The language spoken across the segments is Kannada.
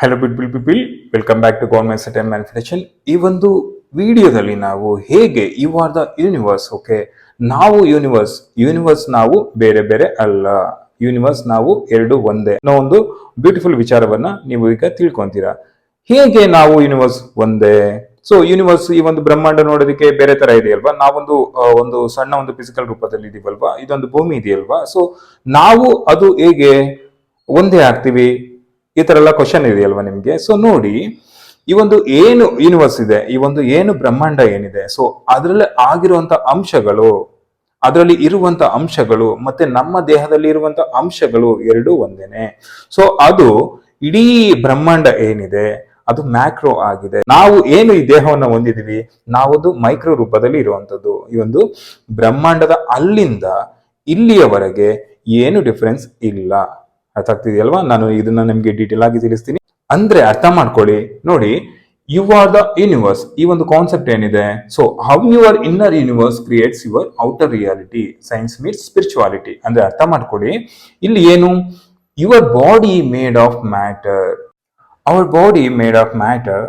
Hello beautiful people welcome back to government set and manufacturing ಈ ಒಂದು ವಿಡಿಯೋದಲ್ಲಿ ನಾವು ಹೇಗೆ you are the universe okay ನಾವು ಯೂನಿವರ್ಸ್ ಯೂನಿವರ್ಸ್ ನಾವು ಬೇರೆ ಬೇರೆ ಅಲ್ಲ. ಯೂನಿವರ್ಸ್ ನಾವು ಎರಡು ಒಂದೇ. ಅನ್ನೋ ಒಂದು ಬ್ಯೂಟಿಫುಲ್ ವಿಚಾರವನ್ನ ನೀವು ಈಗ ತಿಳ್ಕೊಂತೀರಾ. ಹೇಗೆ ನಾವು ಯೂನಿವರ್ಸ್ ಒಂದೇ? ಸೊ ಯೂನಿವರ್ಸ್ ಈ ಒಂದು ಬ್ರಹ್ಮಾಂಡ ನೋಡೋದಕ್ಕೆ ಬೇರೆ ತರ ಇದೆಯಲ್ವಾ ನಾವೊಂದು ಒಂದು ಸಣ್ಣ ಒಂದು ಫಿಸಿಕಲ್ ರೂಪದಲ್ಲಿ ಇದೀವಲ್ವಾ? ಇದೊಂದು ಭೂಮಿ ಇದೆಯಲ್ವಾ? ಸೊ ನಾವು ಅದು ಹೇಗೆ ಒಂದೇ ಆಗ್ತೀವಿ? ಈ ತರ ಎಲ್ಲ ಕ್ವಶನ್ ಇದೆಯಲ್ವಾ ನಿಮ್ಗೆ? ಸೊ ನೋಡಿ, ಈ ಒಂದು ಏನು ಯೂನಿವರ್ಸ್ ಇದೆ, ಈ ಒಂದು ಏನು ಬ್ರಹ್ಮಾಂಡ ಏನಿದೆ ಸೊ ಅದರಲ್ಲಿ ಆಗಿರುವಂತ ಅಂಶಗಳು, ಅದರಲ್ಲಿ ಇರುವಂತ ಅಂಶಗಳು ಮತ್ತೆ ನಮ್ಮ ದೇಹದಲ್ಲಿ ಇರುವಂತ ಅಂಶಗಳು ಎರಡೂ ಒಂದೇನೆ. ಸೊ ಅದು ಇಡೀ ಬ್ರಹ್ಮಾಂಡ ಏನಿದೆ, ಅದು ಮ್ಯಾಕ್ರೋ ಆಗಿದೆ. ನಾವು ಏನು ಈ ದೇಹವನ್ನು ಹೊಂದಿದೀವಿ? ನಾವೊಂದು ಮೈಕ್ರೋ ರೂಪದಲ್ಲಿ ಇರುವಂತದ್ದು ಈ ಒಂದು ಬ್ರಹ್ಮಾಂಡದ ಅಲ್ಲಿಂದ ಇಲ್ಲಿಯವರೆಗೆ ಏನು ಡಿಫರೆನ್ಸ್ ಇಲ್ಲ. ಅರ್ಥ ಆಗ್ತಿದೆಯಲ್ವಾ ನಾನು ಇದನ್ನ ನಿಮ್ಗೆ ಡೀಟೇಲ್ ಆಗಿ ತಿಳಿಸ್ತೀನಿ. ಅಂದ್ರೆ ಅರ್ಥ ಮಾಡ್ಕೊಳ್ಳಿ. ನೋಡಿ ಯು ಆರ್ ದ ಯೂನಿವರ್ಸ್ ಈ ಒಂದು ಕಾನ್ಸೆಪ್ಟ್ ಏನಿದೆ? So how your inner universe creates your outer reality science meets spirituality ಅಂದ್ರೆ ಅರ್ಥ ಮಾಡ್ಕೊಳ್ಳಿ. ಇಲ್ಲಿ ಏನು? Your body made of matter our body made of matter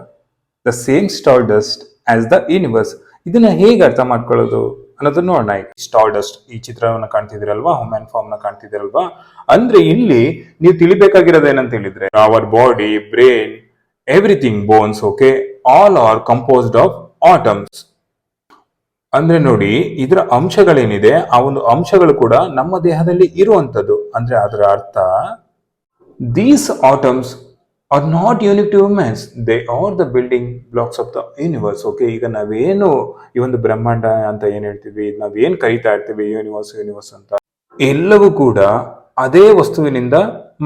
the same star dust as the universe ಇದನ್ನ ಹೇಗೆ ಅರ್ಥ ಮಾಡ್ಕೊಳ್ಳೋದು? ಅನ್ನೋದನ್ನ ನೋಡೋಣ. ಸ್ಟಾರ್ ಡಸ್ಟ್ ಈ ಚಿತ್ರವನ್ನು ಕಾಣ್ತಿದ್ದೀರಲ್ವಾ? ಹ್ಯೂಮನ್ ಫಾರ್ಮ್ನ ಕಾಣ್ತಿದ್ದೀರಲ್ವಾ? ಅಂದ್ರೆ ಇಲ್ಲಿ ನೀವು ತಿಳಿಬೇಕಾಗಿರೋದು ಏನಂತ ಹೇಳಿದ್ರೆ our body brain everything bones okay all are composed of atoms ಅಂದ್ರೆ ನೋಡಿ, ಇದರ ಅಂಶಗಳೇನಿದೆ, ಆ ಒಂದು ಅಂಶಗಳು ಕೂಡ ನಮ್ಮ ದೇಹದಲ್ಲಿ ಇರುವಂತದ್ದು ಅಂದ್ರೆ ಅದರ ಅರ್ಥ these atoms are not unique to humans they are the building blocks of the universe okay ಈಗ ನಾವೇನು ಈ ಒಂದು ಬ್ರಹ್ಮಾಂಡ ಅಂತ ಏನ್ ಹೇಳ್ತೀವಿ, ನಾವೇನ್ ಕರಿತಾ ಇರ್ತೀವಿ ಯೂನಿವರ್ಸ್ ಯೂನಿವರ್ಸ್ ಅಂತ, ಎಲ್ಲವೂ ಕೂಡ ಅದೇ ವಸ್ತುವಿನಿಂದ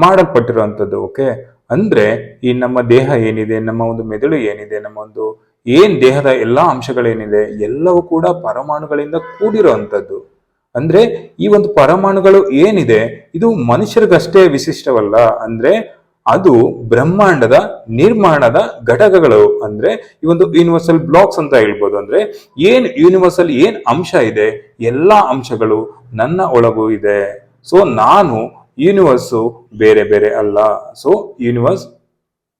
ಮಾಡಲ್ಪಟ್ಟಿರುವಂಥದ್ದು ಓಕೆ ಅಂದ್ರೆ ಈ ನಮ್ಮ ದೇಹ ಏನಿದೆ, ನಮ್ಮ ಒಂದು ಮೆದುಳು ಏನಿದೆ, ನಮ್ಮ ಒಂದು ಏನ್ ದೇಹದ ಎಲ್ಲಾ ಅಂಶಗಳೇನಿದೆ, ಎಲ್ಲವೂ ಕೂಡ ಪರಮಾಣುಗಳಿಂದ ಕೂಡಿರುವಂಥದ್ದು. ಅಂದ್ರೆ ಈ ಒಂದು ಪರಮಾಣುಗಳು ಏನಿದೆ, ಇದು ಮನುಷ್ಯರಿಗಷ್ಟೇ ವಿಶಿಷ್ಟವಲ್ಲ. ಅಂದ್ರೆ ಅದು ಬ್ರಹ್ಮಾಂಡದ ನಿರ್ಮಾಣದ ಘಟಕಗಳು. ಅಂದ್ರೆ ಈ ಒಂದು ಯೂನಿವರ್ಸಲ್ ಬ್ಲಾಕ್ಸ್ ಅಂತ ಹೇಳ್ಬೋದು. ಅಂದ್ರೆ ಏನ್ ಯೂನಿವರ್ಸಲ್ ಏನ್ ಅಂಶ ಇದೆ, ಎಲ್ಲಾ ಅಂಶಗಳು ನನ್ನ ಒಳಗೂ ಇದೆ. ಸೊ ನಾನು ಯೂನಿವರ್ಸು ಬೇರೆ ಬೇರೆ ಅಲ್ಲ. So universe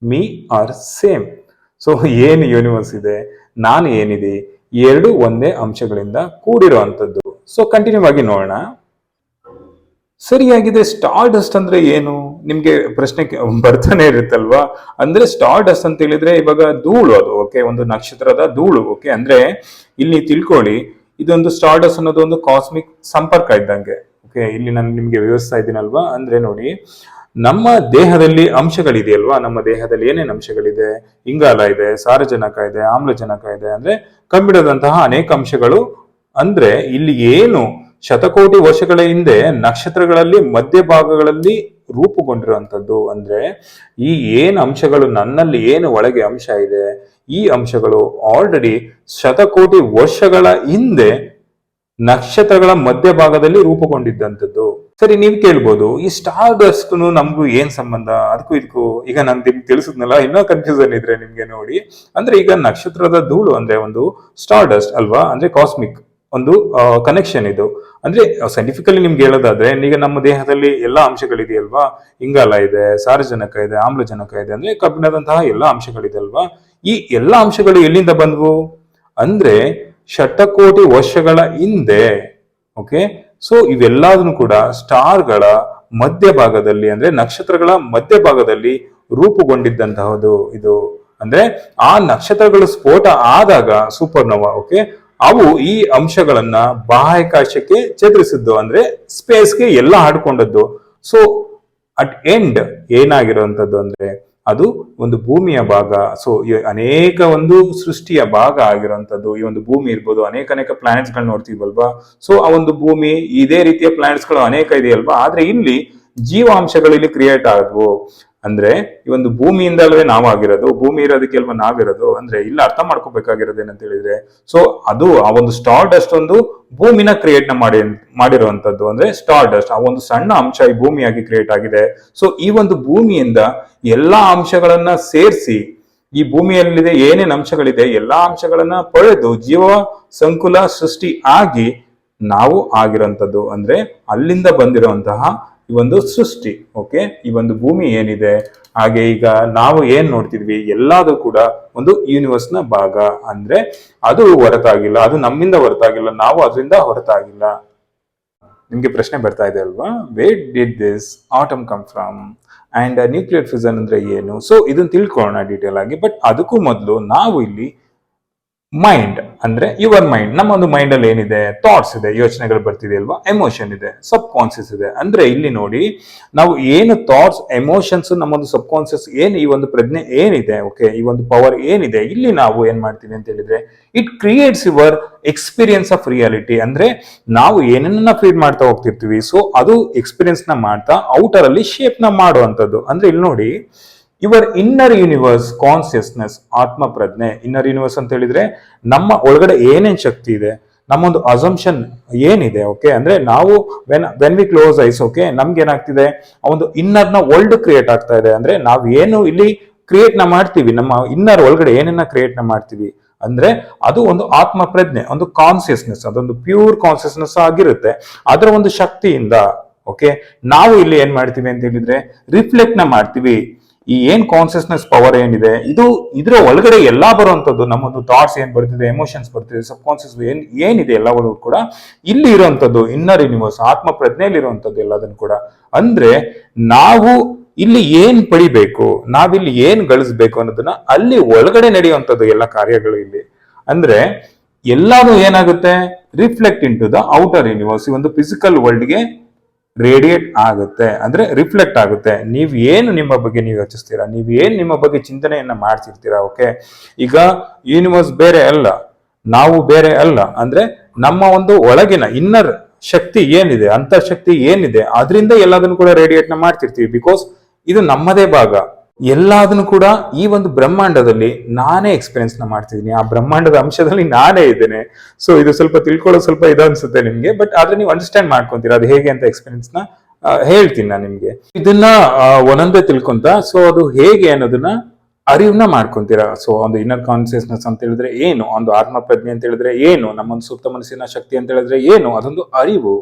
me are same so ಏನು ಯೂನಿವರ್ಸ್ ಇದೆ, ನಾನು ಏನಿದೆ, ಎರಡು ಒಂದೇ ಅಂಶಗಳಿಂದ ಕೂಡಿರುವಂಥದ್ದು. ಸೊ ಕಂಟಿನ್ಯೂ ಆಗಿ ನೋಡೋಣ. ಸರಿಯಾಗಿದೆ ಸ್ಟಾರ್ ಡಸ್ಟ್ ಅಂದ್ರೆ ಏನು? ನಿಮ್ಗೆ ಪ್ರಶ್ನೆ ಬರ್ತಾನೆ ಇರುತ್ತಲ್ವಾ? ಅಂದ್ರೆ ಸ್ಟಾರ್ ಡಸ್ಟ್ ಅಂತ ಹೇಳಿದ್ರೆ ಇವಾಗ ಧೂಳು ಅದು ಓಕೆ ಒಂದು ನಕ್ಷತ್ರದ ಧೂಳು ಓಕೆ ಅಂದ್ರೆ ಇಲ್ಲಿ ತಿಳ್ಕೊಳ್ಳಿ, ಇದೊಂದು ಸ್ಟಾರ್ ಡಸ್ಟ್ ಅನ್ನೋದು ಒಂದು ಕಾಸ್ಮಿಕ್ ಸಂಪರ್ಕ ಇದ್ದಂಗೆ ಓಕೆ ಇಲ್ಲಿ ನಾನು ನಿಮ್ಗೆ ವ್ಯವಸ್ಥಾ ಇದ್ದೀನಲ್ವಾ? ಅಂದ್ರೆ ನೋಡಿ, ನಮ್ಮ ದೇಹದಲ್ಲಿ ಅಂಶಗಳಿದೆಯಲ್ವಾ? ನಮ್ಮ ದೇಹದಲ್ಲಿ ಏನೇನು ಅಂಶಗಳಿದೆ? ಇಂಗಾಲ ಇದೆ, ಸಾರಜನಕ ಇದೆ, ಆಮ್ಲಜನಕ ಇದೆ, ಅಂದ್ರೆ ಕಂಬಿಡದಂತಹ ಅನೇಕ ಅಂಶಗಳು, ಅಂದ್ರೆ ಇಲ್ಲಿ ಏನು ಶತಕೋಟಿ ವರ್ಷಗಳ ಹಿಂದೆ ನಕ್ಷತ್ರಗಳಲ್ಲಿ ಮಧ್ಯಭಾಗಗಳಲ್ಲಿ ರೂಪುಗೊಂಡಿರುವಂಥದ್ದು. ಅಂದ್ರೆ ಈ ಏನ್ ಅಂಶಗಳು ನನ್ನಲ್ಲಿ ಏನು ಒಳಗೆ ಅಂಶ ಇದೆ, ಈ ಅಂಶಗಳು ಆಲ್ರೆಡಿ ಶತಕೋಟಿ ವರ್ಷಗಳ ಹಿಂದೆ ನಕ್ಷತ್ರಗಳ ಮಧ್ಯಭಾಗದಲ್ಲಿ ರೂಪುಗೊಂಡಿದ್ದಂಥದ್ದು. ಸರಿ, ನೀವ್ ಕೇಳ್ಬೋದು, ಈ ಸ್ಟಾರ್ ಡಸ್ಟ್ ನಮ್ಗೂ ಏನ್ ಸಂಬಂಧ? ಅದಕ್ಕೂ ಇದಕ್ಕೂ ಈಗ ನಾನು ನಿಮ್ಗೆ ತಿಳಿಸಿದ್ನಲ್ಲ, ಇನ್ನೂ ಕನ್ಫ್ಯೂಸನ್ ಇದ್ರೆ ನಿಮ್ಗೆ ನೋಡಿ. ಅಂದ್ರೆ ಈಗ ನಕ್ಷತ್ರದ ಧೂಳು ಅಂದ್ರೆ ಒಂದು ಸ್ಟಾರ್ ಡಸ್ಟ್ ಅಲ್ವಾ? ಅಂದ್ರೆ ಕಾಸ್ಮಿಕ್ ಒಂದು ಕನೆಕ್ಷನ್ ಇದು. ಅಂದ್ರೆ ಸೈಂಟಿಫಿಕಲಿ ನಿಮ್ಗೆ ಹೇಳೋದಾದ್ರೆ, ಈಗ ನಮ್ಮ ದೇಹದಲ್ಲಿ ಎಲ್ಲಾ ಅಂಶಗಳಿದೆಯಲ್ವಾ? ಇಂಗಾಲ ಇದೆ, ಸಾರಜನಕ ಇದೆ, ಆಮ್ಲಜನಕ ಇದೆ, ಅಂದ್ರೆ ಕಬ್ಬಿಣದಂತಹ ಎಲ್ಲಾ ಅಂಶಗಳಿದೆ ಅಲ್ವಾ ಈ ಎಲ್ಲಾ ಅಂಶಗಳು ಎಲ್ಲಿಂದ ಬಂದ್ವು? ಅಂದ್ರೆ ಶತಕೋಟಿ ವರ್ಷಗಳ ಹಿಂದೆ ಓಕೆ ಸೊ ಇವೆಲ್ಲದನ್ನು ಕೂಡ ಸ್ಟಾರ್ಗಳ ಮಧ್ಯಭಾಗದಲ್ಲಿ, ಅಂದ್ರೆ ನಕ್ಷತ್ರಗಳ ಮಧ್ಯಭಾಗದಲ್ಲಿ ರೂಪುಗೊಂಡಿದ್ದಂತಹದ್ದು ಇದು. ಅಂದ್ರೆ, ಆ ನಕ್ಷತ್ರಗಳು ಸ್ಫೋಟ ಆದಾಗ, ಸೂಪರ್ನೋವಾ ಓಕೆ ಅವು ಈ ಅಂಶಗಳನ್ನ ಬಾಹ್ಯಾಕಾಶಕ್ಕೆ ಚದುರಿಸಿದ್ದು ಅಂದ್ರೆ ಸ್ಪೇಸ್ಗೆ ಎಲ್ಲ ಹಾಡ್ಕೊಂಡದ್ದು. ಸೊ ಅಟ್ ಎಂಡ್ ಏನಾಗಿರುವಂತದ್ದು ಅಂದ್ರೆ ಅದು ಒಂದು ಭೂಮಿಯ ಭಾಗ. ಸೊ ಅನೇಕ ಒಂದು ಸೃಷ್ಟಿಯ ಭಾಗ ಆಗಿರುವಂತದ್ದು ಈ ಒಂದು ಭೂಮಿ ಇರ್ಬೋದು, ಅನೇಕ ಅನೇಕ ಪ್ಲಾನೆಟ್ಸ್ ನೋಡ್ತೀವಲ್ವಾ ಸೊ ಆ ಒಂದು ಭೂಮಿ ಇದೇ ರೀತಿಯ ಪ್ಲಾನೆಟ್ಸ್ಗಳು ಅನೇಕ ಇದೆಯಲ್ವಾ? ಆದ್ರೆ ಇಲ್ಲಿ ಜೀವಾಂಶಗಳು ಇಲ್ಲಿ ಕ್ರಿಯೇಟ್ ಆದವು. ಅಂದ್ರೆ ಈ ಒಂದು ಭೂಮಿಯಿಂದ ಅಲ್ವೇ ನಾವಾಗಿರೋದು, ಭೂಮಿ ಇರೋದಕ್ಕೆ ಅಲ್ವಾ ನಾವಿರೋದು ಅಂದ್ರೆ ಇಲ್ಲ ಅರ್ಥ ಮಾಡ್ಕೋಬೇಕಾಗಿರೋದು ಏನಂತ ಹೇಳಿದ್ರೆ ಸೊ ಅದು ಆ ಒಂದು ಸ್ಟಾರ್ ಡಸ್ಟ್ ಒಂದು ಭೂಮಿನ ಕ್ರಿಯೇಟ್ನ ಮಾಡಿ ಮಾಡಿರುವಂತದ್ದು ಅಂದ್ರೆ ಸ್ಟಾರ್ ಡಸ್ಟ್ ಆ ಒಂದು ಸಣ್ಣ ಅಂಶ ಈ ಭೂಮಿಯಾಗಿ ಕ್ರಿಯೇಟ್ ಆಗಿದೆ. ಸೊ ಈ ಒಂದು ಭೂಮಿಯಿಂದ ಎಲ್ಲಾ ಅಂಶಗಳನ್ನ ಸೇರಿಸಿ ಈ ಭೂಮಿಯಲ್ಲಿದೆ, ಏನೇನು ಅಂಶಗಳಿದೆ, ಎಲ್ಲಾ ಅಂಶಗಳನ್ನ ಪಡೆದು ಜೀವ ಸಂಕುಲ ಸೃಷ್ಟಿ ಆಗಿ ನಾವು ಆಗಿರೋಂಥದ್ದು ಅಂದ್ರೆ ಅಲ್ಲಿಂದ ಬಂದಿರುವಂತಹ ಈ ಒಂದು ಸೃಷ್ಟಿ ಓಕೆ ಈ ಒಂದು ಭೂಮಿ ಏನಿದೆ, ಹಾಗೆ ಈಗ ನಾವು ಏನ್ ನೋಡ್ತಿದ್ವಿ? ಎಲ್ಲಾದು ಕೂಡ ಒಂದು ಯೂನಿವರ್ಸ್ನ ಭಾಗ. ಅಂದ್ರೆ ಅದು ಹೊರತಾಗಿಲ್ಲ, ಅದು ನಮ್ಮಿಂದ ಹೊರತಾಗಿಲ್ಲ, ನಾವು ಅದರಿಂದ ಹೊರತಾಗಿಲ್ಲ. ನಿಮ್ಗೆ ಪ್ರಶ್ನೆ ಬರ್ತಾ ಇದೆ ಅಲ್ವಾ? Wait did this atom come from and nuclear fusion ಅಂದ್ರೆ ಏನು? ಸೊ ಇದನ್ನ ತಿಳ್ಕೊಳ್ಳೋಣ ಡೀಟೇಲ್ ಆಗಿ ಬಟ್ ಅದಕ್ಕೂ ಮೊದಲು ನಾವು ಇಲ್ಲಿ ಮೈಂಡ್ ಅಂದ್ರೆ ಯುವರ್ ಮೈಂಡ್ ನಮ್ಮ ಒಂದು ಮೈಂಡ್ ಅಲ್ಲಿ ಏನಿದೆ? ಥಾಟ್ಸ್ ಇದೆ, ಯೋಚನೆಗಳು ಬರ್ತಿದೆ ಅಲ್ವಾ? ಎಮೋಷನ್ ಇದೆ ಸಬ್ ಕಾನ್ಸಿಯಸ್ ಇದೆ. ಅಂದ್ರೆ ಇಲ್ಲಿ ನೋಡಿ, ನಾವು ಏನು ಥಾಟ್ಸ್ ಎಮೋಷನ್ಸ್ ನಮ್ಮೊಂದು ಸಬ್ ಕಾನ್ಸಿಯಸ್ ಏನು ಈ ಒಂದು ಪ್ರಜ್ಞೆ ಏನಿದೆ ಓಕೆ ಈ ಒಂದು ಪವರ್ ಏನಿದೆ? ಇಲ್ಲಿ ನಾವು ಏನ್ ಮಾಡ್ತೀವಿ ಅಂತ ಹೇಳಿದ್ರೆ it creates your experience of reality ಅಂದ್ರೆ ನಾವು ಏನನ್ನ ಫೀಡ್ ಮಾಡ್ತಾ ಹೋಗ್ತಿರ್ತೀವಿ ಸೊ ಅದು ಎಕ್ಸ್ಪೀರಿಯನ್ಸ್ನ ಮಾಡ್ತಾ ಔಟರ್ ಅಲ್ಲಿ ಶೇಪ್ನ ಮಾಡುವಂತದ್ದು ಅಂದ್ರೆ ಇಲ್ಲಿ ನೋಡಿ ಯುವರ್ ಇನ್ನರ್ ಯೂನಿವರ್ಸ್ ಕಾನ್ಸಿಯಸ್ನೆಸ್ ಆತ್ಮ ಪ್ರಜ್ಞೆ ಇನ್ನರ್ ಯೂನಿವರ್ಸ್ ಅಂತ ಹೇಳಿದ್ರೆ ನಮ್ಮ ಒಳಗಡೆ ಏನೇನ್ ಶಕ್ತಿ ಇದೆ, ನಮ್ಮೊಂದು ಅಸಂಪ್ಷನ್ ಏನಿದೆ ಓಕೆ ಅಂದ್ರೆ ನಾವು when when we close eyes okay ನಮ್ಗೆ ಏನಾಗ್ತಿದೆ? ಆ ಒಂದು ಇನ್ನರ್ನ ವರ್ಲ್ಡ್ ಕ್ರಿಯೇಟ್ ಆಗ್ತಾ ಇದೆ. ಅಂದ್ರೆ ನಾವು ಏನು ಇಲ್ಲಿ ಕ್ರಿಯೇಟ್ನ ಮಾಡ್ತೀವಿ, ನಮ್ಮ ಇನ್ನರ್ ಒಳಗಡೆ ಏನನ್ನ ಕ್ರಿಯೇಟ್ನ ಮಾಡ್ತೀವಿ? ಅಂದ್ರೆ ಅದು ಒಂದು ಆತ್ಮ ಪ್ರಜ್ಞೆ ಒಂದು ಕಾನ್ಸಿಯಸ್ನೆಸ್ ಅದೊಂದು ಪ್ಯೂರ್ ಕಾನ್ಸಿಯಸ್ನೆಸ್ ಆಗಿರುತ್ತೆ. ಅದರ ಒಂದು ಶಕ್ತಿಯಿಂದ ಓಕೆ ನಾವು ಇಲ್ಲಿ ಏನ್ ಮಾಡ್ತೀವಿ ಅಂತ ಹೇಳಿದ್ರೆ ರಿಫ್ಲೆಕ್ಟ್ನ ಮಾಡ್ತೀವಿ. ಈ ಏನ್ ಕಾನ್ಸಿಯಸ್ನೆಸ್ ಪವರ್ ಏನಿದೆ, ಇದು ಇದರ ಒಳಗಡೆ ಎಲ್ಲಾ ಬರುವಂತದ್ದು ನಮ್ಮದು ಥಾಟ್ಸ್ ಏನ್ ಬರ್ತಿದೆ ಎಮೋಷನ್ಸ್ ಬರ್ತಿದೆ ಸಬ್ ಕಾನ್ಸಿಯಸ್ ಏನ್, ಏನಿದೆ ಎಲ್ಲವೂ ಕೂಡ ಇಲ್ಲಿ ಇರುವಂತದ್ದು ಇನ್ನರ್ ಯೂನಿವರ್ಸ್ ಆತ್ಮ ಪ್ರಜ್ಞೆಯಲ್ಲಿ ಇರುವಂತದ್ದು ಎಲ್ಲದನ್ನು ಕೂಡ. ಅಂದ್ರೆ ನಾವು ಇಲ್ಲಿ ಏನ್ ಪಡಿಬೇಕು, ನಾವಿಲ್ಲಿ ಏನ್ ಗಳಿಸ್ಬೇಕು ಅನ್ನೋದನ್ನ ಅಲ್ಲಿ ಒಳಗಡೆ ನಡೆಯುವಂಥದ್ದು ಎಲ್ಲ ಕಾರ್ಯಗಳು ಇಲ್ಲಿ. ಅಂದ್ರೆ ಎಲ್ಲಾನು ಏನಾಗುತ್ತೆ? Reflect into the outer universe ಈ ಒಂದು ಫಿಸಿಕಲ್ ವರ್ಲ್ಡ್ಗೆ ರೇಡಿಯೇಟ್ ಆಗುತ್ತೆ. ಅಂದ್ರೆ ರಿಫ್ಲೆಕ್ಟ್ ಆಗುತ್ತೆ. ನೀವು ಏನು ನಿಮ್ಮ ಬಗ್ಗೆ ನೀವು ಯೋಚಿಸ್ತೀರಾ? ನೀವು ಏನು ನಿಮ್ಮ ಬಗ್ಗೆ ಚಿಂತನೆಯನ್ನ ಮಾಡ್ತಿರ್ತೀರಾ? ಓಕೆ ಈಗ ಯೂನಿವರ್ಸ್ ಬೇರೆ ಅಲ್ಲ. ನಾವು ಬೇರೆ ಅಲ್ಲ. ಅಂದ್ರೆ ನಮ್ಮ ಒಂದು ಒಳಗಿನ ಇನ್ನರ್ ಶಕ್ತಿ ಏನಿದೆ ಅಂತರ್ಶಕ್ತಿ ಏನಿದೆ, ಅದರಿಂದ ಎಲ್ಲದನ್ನು ಕೂಡ ರೇಡಿಯೇಟ್ನ ಮಾಡ್ತಿರ್ತೀವಿ. ಬಿಕಾಸ್ ಇದು ನಮ್ಮದೇ ಭಾಗ. ಎಲ್ಲದನ್ನು ಕೂಡ ಈ ಒಂದು ಬ್ರಹ್ಮಾಂಡದಲ್ಲಿ ನಾನೇ ಎಕ್ಸ್ಪೀರಿಯನ್ಸ್ನ ಮಾಡ್ತಿದ್ದೀನಿ. ಆ ಬ್ರಹ್ಮಾಂಡದ ಅಂಶದಲ್ಲಿ ನಾನೇ ಇದ್ದೇನೆ. ಸೊ ಇದು ಸ್ವಲ್ಪ ತಿಳ್ಕೊಳ್ಳೋದು ಸ್ವಲ್ಪ ಇದು ಅನ್ಸುತ್ತೆ ನಿಮ್ಗೆ. ಬಟ್ ಆದ್ರೆ ನೀವು ಅಂಡರ್ಸ್ಟ್ಯಾಂಡ್ ಮಾಡ್ಕೊಂತೀರಾ ಅದು ಹೇಗೆ ಅಂತ ಎಕ್ಸ್ಪೀರಿಯನ್ಸ್ನ ಹೇಳ್ತೀನಿ ನಾನು ನಿಮ್ಗೆ. ಇದನ್ನ ಒಂದೊಂದೇ ತಿಳ್ಕೊಂತ ಸೊ ಅದು ಹೇಗೆ ಅನ್ನೋದನ್ನ ಅರಿವನ್ನ ಮಾಡ್ಕೊಂತೀರಾ. ಸೊ ಒಂದು ಇನ್ನರ್ ಕಾನ್ಸಿಯಸ್ನೆಸ್ ಅಂತ ಹೇಳಿದ್ರೆ ಏನು? ಒಂದು ಆತ್ಮ ಪ್ರಜ್ಞೆ ಅಂತ ಹೇಳಿದ್ರೆ ಏನು? ನಮ್ಮೊಂದು ಸುಪ್ತ ಮನಸ್ಸಿನ ಶಕ್ತಿ ಅಂತ ಹೇಳಿದ್ರೆ ಏನು? ಅದೊಂದು ಅರಿವು,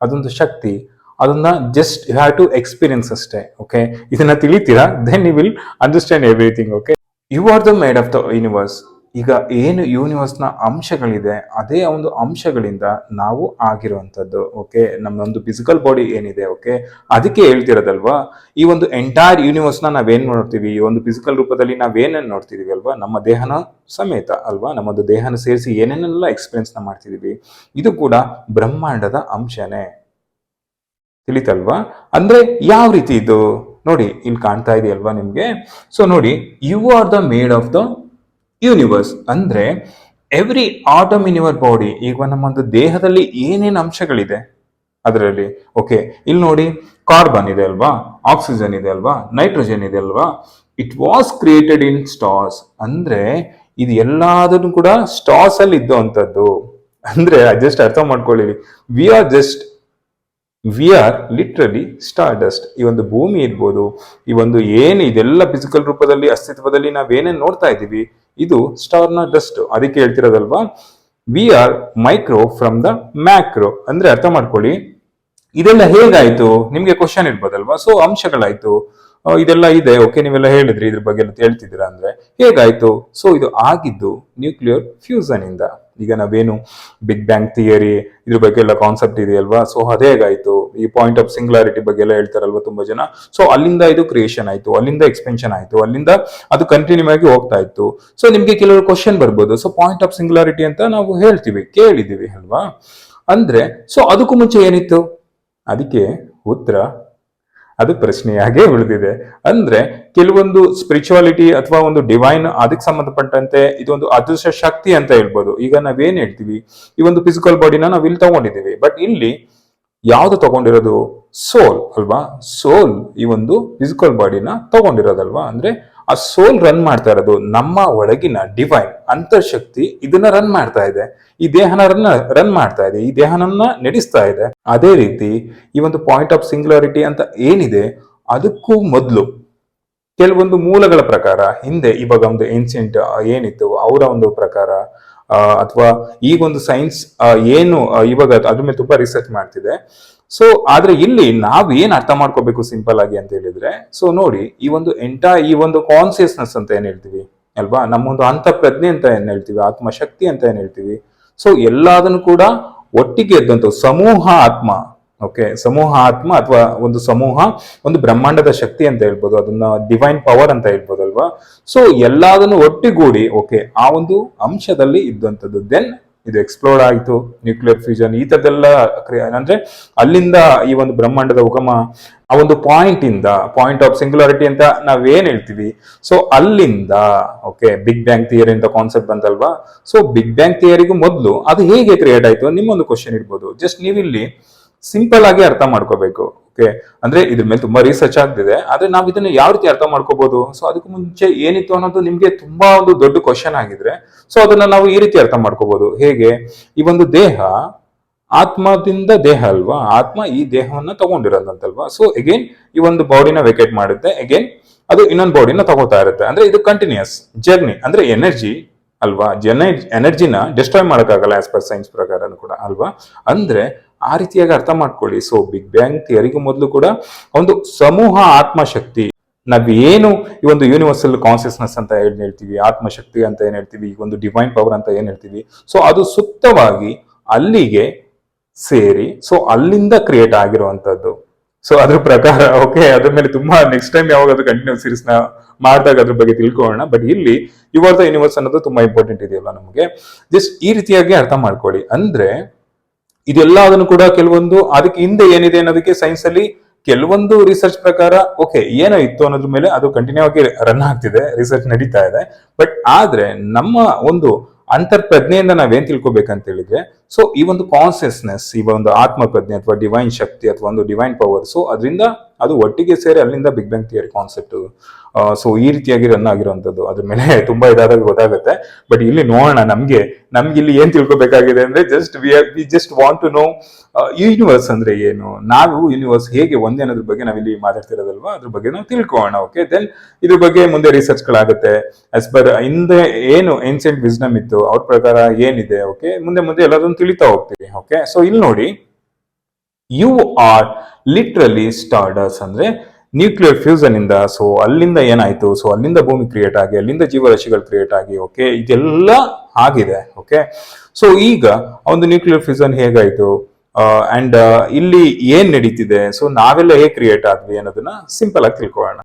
ಅದೊಂದು ಶಕ್ತಿ. ಅದನ್ನ just you have to experience ಅಷ್ಟೇ ಓಕೆ ಇದನ್ನ ತಿಳಿತೀರಾ? Then you will understand everything okay you are the made of the universe ಈಗ ಏನು ಯೂನಿವರ್ಸ್ನ ಅಂಶಗಳಿದೆ, ಅದೇ ಒಂದು ಅಂಶಗಳಿಂದ ನಾವು ಆಗಿರುವಂಥದ್ದು ಓಕೆ ನಮ್ಮದೊಂದು ಫಿಸಿಕಲ್ ಬಾಡಿ ಏನಿದೆ ಓಕೆ ಅದಕ್ಕೆ ಹೇಳ್ತಿರೋದಲ್ವಾ? ಈ ಒಂದು ಎಂಟೈರ್ ಯೂನಿವರ್ಸ್ನ ನಾವೇನ್ ನೋಡ್ತೀವಿ? ಈ ಒಂದು ಫಿಸಿಕಲ್ ರೂಪದಲ್ಲಿ ನಾವೇನೇನು ನೋಡ್ತಿದೀವಿ ಅಲ್ವಾ? ನಮ್ಮ ದೇಹನ ಸಮೇತ ಅಲ್ವಾ? ನಮ್ಮದು ದೇಹನ ಸೇರಿಸಿ ಏನೇನೆಲ್ಲ ಎಕ್ಸ್ಪೀರಿಯನ್ಸ್ನ ನ ಮಾಡ್ತಿದೀವಿ? ಇದು ಕೂಡ ಬ್ರಹ್ಮಾಂಡದ ಅಂಶನೇ. ತಿಳಿತಲ್ವಾ? ಅಂದ್ರೆ ಯಾವ ರೀತಿ ಇದು? ನೋಡಿ ಇಲ್ಲಿ ಕಾಣ್ತಾ ಇದೆಯಲ್ವಾ ನಿಮ್ಗೆ? ಸೊ ನೋಡಿ you are the made of the universe ಅಂದ್ರೆ every atom in your body ಈಗ ನಮ್ಮೊಂದು ದೇಹದಲ್ಲಿ ಏನೇನು ಅಂಶಗಳಿದೆ ಅದರಲ್ಲಿ? ಓಕೆ ಇಲ್ಲಿ ನೋಡಿ ಕಾರ್ಬನ್ ಇದೆ ಅಲ್ವಾ? ಆಕ್ಸಿಜನ್ ಇದೆ ಅಲ್ವಾ? ನೈಟ್ರೋಜನ್ ಇದೆ ಅಲ್ವಾ? It was created in stars ಅಂದ್ರೆ, ಇದು ಎಲ್ಲದನ್ನು ಕೂಡ ಸ್ಟಾರ್ಸ್ ಅಲ್ಲಿ ಇದ್ದಂಥದ್ದು ಅಂದ್ರೆ ಜಸ್ಟ್ ಅರ್ಥ ಮಾಡ್ಕೊಳ್ಳಿ we are just we are literally star dust ಈ ಒಂದು ಭೂಮಿ ಇರ್ಬೋದು, ಈ ಒಂದು ಏನು ಇದೆಲ್ಲ ಫಿಸಿಕಲ್ ರೂಪದಲ್ಲಿ, ಅಸ್ತಿತ್ವದಲ್ಲಿ ನಾವೇನೇನು ನೋಡ್ತಾ ಇದ್ದೀವಿ, ಇದು ಸ್ಟಾರ್ನ ಡಸ್ಟ್ ಅದಕ್ಕೆ ಹೇಳ್ತಿರೋದಲ್ವಾ? We are micro from the macro ಅಂದ್ರೆ ಅರ್ಥ ಮಾಡ್ಕೊಳ್ಳಿ, ಇದೆಲ್ಲ ಹೇಗಾಯ್ತು? ನಿಮ್ಗೆ ಕ್ವಶನ್ ಇರ್ಬೋದಲ್ವಾ? ಸೊ ಅಂಶಗಳಾಯ್ತು. ಇದೆಲ್ಲ ಇದೆ. ಓಕೆ ನೀವೆಲ್ಲ ಹೇಳಿದ್ರಿ ಇದ್ರ ಬಗ್ಗೆ ಎಲ್ಲ ಹೇಳ್ತಿದ್ದೀರಾ ಅಂದ್ರೆ, ಹೇಗಾಯ್ತು? ಸೊ ಇದು ಆಗಿದ್ದು ನ್ಯೂಕ್ಲಿಯರ್ ಫ್ಯೂಸನ್ ಇಂದ. ಈಗ ನಾವೇನು ಬಿಗ್ ಬ್ಯಾಂಗ್ ಥಿಯರಿ ಇದ್ರ ಬಗ್ಗೆ ಎಲ್ಲ ಕಾನ್ಸೆಪ್ಟ್ ಇದೆಯಲ್ವಾ? ಸೊ ಅದೇ ಹೇಗಾಯ್ತು ಈ ಪಾಯಿಂಟ್ ಆಫ್ ಸಿಂಗ್ಯುಲಾರಿಟಿ ಬಗ್ಗೆ ಎಲ್ಲ ಹೇಳ್ತಾರಲ್ವಾ ತುಂಬಾ ಜನ? ಸೊ ಅಲ್ಲಿಂದ ಇದು ಕ್ರಿಯೇಷನ್ ಆಯ್ತು. ಅಲ್ಲಿಂದ ಎಕ್ಸ್ಪೆನ್ಷನ್ ಆಯ್ತು. ಅಲ್ಲಿಂದ ಅದು ಕಂಟಿನ್ಯೂ ಆಗಿ ಹೋಗ್ತಾ ಇತ್ತು. ಸೊ ನಿಮ್ಗೆ ಕೆಲವರು ಕ್ವಶನ್ ಬರ್ಬೋದು. ಸೊ ಪಾಯಿಂಟ್ ಆಫ್ ಸಿಂಗ್ಯುಲಾರಿಟಿ ಅಂತ ನಾವು ಹೇಳ್ತೀವಿ ಕೇಳಿದೀವಿ ಅಲ್ವಾ? ಅಂದ್ರೆ ಸೊ ಅದಕ್ಕೂ ಮುಂಚೆ ಏನಿತ್ತು? ಅದಕ್ಕೆ ಉತ್ತರ ಅದು ಪ್ರಶ್ನೆಯಾಗೇ ಉಳಿದಿದೆ. ಅಂದ್ರೆ ಕೆಲವೊಂದು ಸ್ಪಿರಿಚುವಾಲಿಟಿ ಅಥವಾ ಒಂದು ಡಿವೈನ್ ಅದಕ್ಕೆ ಸಂಬಂಧಪಟ್ಟಂತೆ ಇದೊಂದು ಅದೃಶ್ಯ ಶಕ್ತಿ ಅಂತ ಹೇಳ್ಬೋದು. ಈಗ ನಾವೇನ್ ಹೇಳ್ತೀವಿ? ಈ ಒಂದು ಫಿಸಿಕಲ್ ಬಾಡಿನ ನಾವು ಇಲ್ಲಿ ತಗೊಂಡಿದ್ದೀವಿ. ಬಟ್ ಇಲ್ಲಿ ಯಾವ್ದು ತಗೊಂಡಿರೋದು? ಸೋಲ್ ಅಲ್ವಾ? ಸೋಲ್ ಈ ಒಂದು ಫಿಸಿಕಲ್ ಬಾಡಿನ ತಗೊಂಡಿರೋದಲ್ವಾ? ಅಂದ್ರೆ ಆ ಸೋಲ್ ರನ್ ಮಾಡ್ತಾ ಇರೋದು ನಮ್ಮ ಒಳಗಿನ ಡಿವೈನ್ ಅಂತರ್ಶಕ್ತಿ ಇದನ್ನ ರನ್ ಮಾಡ್ತಾ ಇದೆ. ಈ ದೇಹನ ರನ್ ರನ್ ಮಾಡ್ತಾ ಇದೆ. ಈ ದೇಹನನ್ನ ನಡೆಸ್ತಾ ಇದೆ. ಅದೇ ರೀತಿ ಈ ಒಂದು ಪಾಯಿಂಟ್ ಆಫ್ ಸಿಂಗ್ಯುಲಾರಿಟಿ ಅಂತ ಏನಿದೆ, ಅದಕ್ಕೂ ಮೊದಲು ಕೆಲವೊಂದು ಮೂಲಗಳ ಪ್ರಕಾರ, ಹಿಂದೆ ಇವಾಗ ಒಂದು ಏನ್ಸಿಯಂಟ್ ಏನಿತ್ತು, ಅವರ ಒಂದು ಪ್ರಕಾರ ಅಥವಾ ಈಗ ಒಂದು ಸೈನ್ಸ್ ಏನು ಇವಾಗ ಅದ್ರ ಮೇಲೆ ತುಂಬಾ ರಿಸರ್ಚ್ ಮಾಡ್ತಿದೆ. ಸೊ ಆದ್ರೆ ಇಲ್ಲಿ ನಾವ್ ಏನ್ ಅರ್ಥ ಮಾಡ್ಕೋಬೇಕು ಸಿಂಪಲ್ ಆಗಿ ಅಂತ ಹೇಳಿದ್ರೆ ಸೊ ನೋಡಿ, ಈ ಒಂದು ಎಂಟಾ ಈ ಒಂದು ಕಾನ್ಸಿಯಸ್ನೆಸ್ ಅಂತ ಏನ್ ಹೇಳ್ತೀವಿ? ಅಲ್ವಾ? ನಮ್ಮೊಂದು ಅಂತ ಪ್ರಜ್ಞೆ ಅಂತ ಏನ್ ಹೇಳ್ತೀವಿ? ಆತ್ಮಶಕ್ತಿ ಅಂತ ಏನ್ ಹೇಳ್ತೀವಿ? ಸೊ ಎಲ್ಲದನ್ನು ಕೂಡ ಒಟ್ಟಿಗೆ ಇದ್ದಂತ ಸಮೂಹ ಆತ್ಮ ಓಕೆ ಸಮೂಹ ಆತ್ಮ ಅಥವಾ ಒಂದು ಸಮೂಹ, ಒಂದು ಬ್ರಹ್ಮಾಂಡದ ಶಕ್ತಿ ಅಂತ ಹೇಳ್ಬೋದು, ಅದನ್ನ ಡಿವೈನ್ ಪವರ್ ಅಂತ ಹೇಳ್ಬೋದಲ್ವಾ? ಸೊ ಎಲ್ಲದನ್ನು ಒಟ್ಟಿಗೂಡಿ ಓಕೆ ಆ ಒಂದು ಅಂಶದಲ್ಲಿ ಇದ್ದಂಥದ್ದು ದೆನ್ ಇದು ಎಕ್ಸ್ಪ್ಲೋರ್ ಆಯಿತು ನ್ಯೂಕ್ಲಿಯರ್ ಫ್ಯೂಷನ್ ಈ ಕ್ರಿಯೆ ಅಂದ್ರೆ ಅಲ್ಲಿಂದ ಈ ಒಂದು ಬ್ರಹ್ಮಾಂಡದ ಉಗಮ, ಆ ಒಂದು ಪಾಯಿಂಟ್ ಇಂದ ಪಾಯಿಂಟ್ ಆಫ್ ಸಿಂಗ್ಯುಲಾರಿಟಿ ಅಂತ ನಾವೇನ್ ಹೇಳ್ತೀವಿ? ಸೊ ಅಲ್ಲಿಂದ ಓಕೆ ಬಿಗ್ ಬ್ಯಾಂಗ್ ಥಿಯರಿ ಅಂತ ಕಾನ್ಸೆಪ್ಟ್ ಬಂತಲ್ವಾ? ಸೊ ಬಿಗ್ ಬ್ಯಾಂಗ್ ಥಿಯರಿಗೂ ಮೊದಲು ಅದು ಹೇಗೆ ಕ್ರಿಯೇಟ್ ಆಯ್ತು? ನಿಮ್ಮೊಂದು ಕ್ವಶನ್ ಇರ್ಬೋದು. ಜಸ್ಟ್ ನೀವಿಲ್ಲಿ ಸಿಂಪಲ್ ಆಗಿ ಅರ್ಥ ಮಾಡ್ಕೋಬೇಕು. ಓಕೆ. ಅಂದ್ರೆ ಇದ್ರ ಮೇಲೆ ತುಂಬಾ ರಿಸರ್ಚ್ ಆಗ್ತಿದೆ. ಆದ್ರೆ ನಾವು ಇದನ್ನ ಯಾವ ರೀತಿ ಅರ್ಥ ಮಾಡ್ಕೋಬಹುದು ಸೊ ಅದಕ್ಕೂ ಮುಂಚೆ ಏನಿತ್ತು ಅನ್ನೋದು ನಿಮ್ಗೆ ತುಂಬಾ ಒಂದು ದೊಡ್ಡ ಕ್ವಶನ್ ಆಗಿದ್ರೆ ಸೊ ಅದನ್ನ ನಾವು ಈ ರೀತಿ ಅರ್ಥ ಮಾಡ್ಕೋಬಹುದು ಹೇಗೆ? ಈ ಒಂದು ದೇಹ, ಆತ್ಮದಿಂದ ದೇಹ ಅಲ್ವಾ? ಆತ್ಮ ಈ ದೇಹವನ್ನ ತಗೊಂಡಿರೋದಂತಲ್ವಾ? ಸೊ ಅಗೇನ್ ಈ ಒಂದು ಬಾಡಿನ ವೆಕೇಟ್ ಮಾಡುತ್ತೆ. ಅಗೇನ್ ಅದು ಇನ್ನೊಂದು ಬಾಡಿನ ತಗೋತಾ ಇರುತ್ತೆ. ಅಂದ್ರೆ ಇದು ಕಂಟಿನ್ಯೂಸ್ ಜರ್ನಿ ಅಂದ್ರೆ ಎನರ್ಜಿ ಅಲ್ವಾ? ಜನ ಎನರ್ಜಿನ ಡಿಸ್ಟ್ರಾಯ್ ಮಾಡೋಕ್ಕಾಗಲ್ಲ ಆಸ್ ಪರ್ ಸೈನ್ಸ್ ಪ್ರಕಾರನು ಕೂಡ, ಅಲ್ವಾ? ಅಂದ್ರೆ ಆ ರೀತಿಯಾಗಿ ಅರ್ಥ ಮಾಡ್ಕೊಳ್ಳಿ. ಸೊ ಬಿಗ್ ಬ್ಯಾಂಗ್ ಥಿಯರಿಗೂ ಮೊದಲು ಕೂಡ ಒಂದು ಸಮೂಹ ಆತ್ಮಶಕ್ತಿ. ನಾವೇನು ಈ ಒಂದು ಯೂನಿವರ್ಸಲ್ ಕಾನ್ಸಿಯಸ್ನೆಸ್ ಅಂತ ಏನ್ ಹೇಳ್ತೀವಿ, ಆತ್ಮಶಕ್ತಿ ಅಂತ ಏನು ಹೇಳ್ತೀವಿ, ಈ ಒಂದು ಡಿವೈನ್ ಪವರ್ ಅಂತ ಏನು ಹೇಳ್ತೀವಿ ಸೊ ಅದು ಸುಪ್ತವಾಗಿ ಅಲ್ಲಿಗೆ ಸೇರಿ ಸೊ ಅಲ್ಲಿಂದ ಕ್ರಿಯೇಟ್ ಆಗಿರುವಂತದ್ದು. ಸೊ ಅದ್ರ ಪ್ರಕಾರ ಓಕೆ ಅದ್ರ ಮೇಲೆ ತುಂಬಾ ನೆಕ್ಸ್ಟ್ ಟೈಮ್ ಯಾವಾಗಾದ್ರೂ ಕಂಟಿನ್ಯೂ ಸೀರೀಸ್ನ ಮಾಡಿದಾಗ ಅದ್ರ ಬಗ್ಗೆ ತಿಳ್ಕೊಳ್ಳೋಣ. ಬಟ್ ಇಲ್ಲಿ ಇವಾಗ ಯೂನಿವರ್ಸ್ ಅನ್ನೋದು ತುಂಬಾ ಇಂಪಾರ್ಟೆಂಟ್ ಇದೆಯಲ್ಲ ನಮಗೆ. ಜಸ್ಟ್ ಈ ರೀತಿಯಾಗಿ ಅರ್ಥ ಮಾಡ್ಕೊಳ್ಳಿ. ಅಂದ್ರೆ ಇದೆಲ್ಲ ಅದನ್ನು ಕೂಡ ಕೆಲವೊಂದು ಅದಕ್ಕೆ ಹಿಂದೆ ಏನಿದೆ ಅನ್ನೋದಕ್ಕೆ ಸೈನ್ಸ್ ಅಲ್ಲಿ ಕೆಲವೊಂದು ರಿಸರ್ಚ್ ಪ್ರಕಾರ ಓಕೆ ಏನೋ ಇತ್ತು ಅನ್ನೋದ್ರ ಮೇಲೆ ಅದು ಕಂಟಿನ್ಯೂ ಆಗಿ ರನ್ ಆಗ್ತಿದೆ ರಿಸರ್ಚ್ ನಡೀತಾ ಇದೆ. ಬಟ್ ಆದ್ರೆ ನಮ್ಮ ಒಂದು ಅಂತರ್ಪ್ರಜ್ಞೆಯಿಂದ ನಾವೇನ್ ತಿಳ್ಕೊಬೇಕಂತ ಹೇಳಿದ್ರೆ ಸೊ ಈ ಒಂದು ಕಾನ್ಸಿಯಸ್ನೆಸ್ ಈ ಒಂದು ಆತ್ಮ ಪ್ರಜ್ಞೆ ಅಥವಾ ಡಿವೈನ್ ಶಕ್ತಿ ಅಥವಾ ಒಂದು ಡಿವೈನ್ ಪವರ್ ಸೊ ಅದರಿಂದ ಅದು ಒಟ್ಟಿಗೆ ಸೇರಿ ಅಲ್ಲಿಂದ big bang theory concept so ಈ ರೀತಿಯಾಗಿ ರನ್ ಆಗಿರುವಂತದ್ದು ಅದ್ರ ಮೇಲೆ ತುಂಬಾ ಇದಾದಾಗ ಗೊತ್ತಾಗುತ್ತೆ. ಬಟ್ ಇಲ್ಲಿ ನೋಡೋಣ ನಮ್ಗೆ ನಮ್ಗೆ ಇಲ್ಲಿ ಏನ್ ತಿಳ್ಕೊಬೇಕಾಗಿದೆ ಅಂದ್ರೆ just we we just want to know universe ಅಂದ್ರೆ ಏನು? ನಾವು ಯೂನಿವರ್ಸ್ ಹೇಗೆ ಒಂದೇ ಅನ್ನೋದ್ರ ಬಗ್ಗೆ ನಾವಿಲ್ಲಿ ಮಾತಾಡ್ತಿರೋದಲ್ವಾ? ಅದ್ರ ಬಗ್ಗೆ ನಾವು ತಿಳ್ಕೊಳ್ಳೋಣ ಓಕೆ ದೆನ್ ಇದ್ರ ಬಗ್ಗೆ ಮುಂದೆ ರಿಸರ್ಚ್ ಗಳಾಗುತ್ತೆ ಆಸ್ ಪರ್ ಹಿಂದೆ ಏನು ಏನ್ಸೆಂಟ್ ವಿಸ್ಡಮ್ ಇತ್ತು, ಅವ್ರ ಪ್ರಕಾರ ಏನಿದೆ ಓಕೆ ಮುಂದೆ ಮುಂದೆ ಎಲ್ಲದನ್ನು ತಿಳಿತಾ ಹೋಗ್ತೀವಿ ಓಕೆ ಸೊ ಇಲ್ಲಿ ನೋಡಿ ಯು ಆರ್ ಲಿಟ್ರಲಿ ಸ್ಟಾರ್ಡಸ್ ಅಂದ್ರೆ ನ್ಯೂಕ್ಲಿಯರ್ ಫ್ಯೂಸನ್ ಇಂದ ಸೊ ಅಲ್ಲಿಂದ ಏನಾಯ್ತು? ಸೊ ಅಲ್ಲಿಂದ ಭೂಮಿ ಕ್ರಿಯೇಟ್ ಆಗಿ, ಅಲ್ಲಿಂದ ಜೀವರಾಶಿಗಳು ಕ್ರಿಯೇಟ್ ಆಗಿ ಓಕೆ ಇದೆಲ್ಲ ಆಗಿದೆ ಓಕೆ ಸೊ ಈಗ ಒಂದು ನ್ಯೂಕ್ಲಿಯರ್ ಫ್ಯೂಸನ್ ಹೇಗಾಯ್ತು? ಅಂಡ್ ಇಲ್ಲಿ ಏನ್ ನಡೀತಿದೆ? ಸೊ ನಾವೆಲ್ಲ ಹೇಗೆ ಕ್ರಿಯೇಟ್ ಆದ್ವಿ ಅನ್ನೋದನ್ನ ಸಿಂಪಲ್ ಆಗಿ ತಿಳ್ಕೊಳ್ಳೋಣ.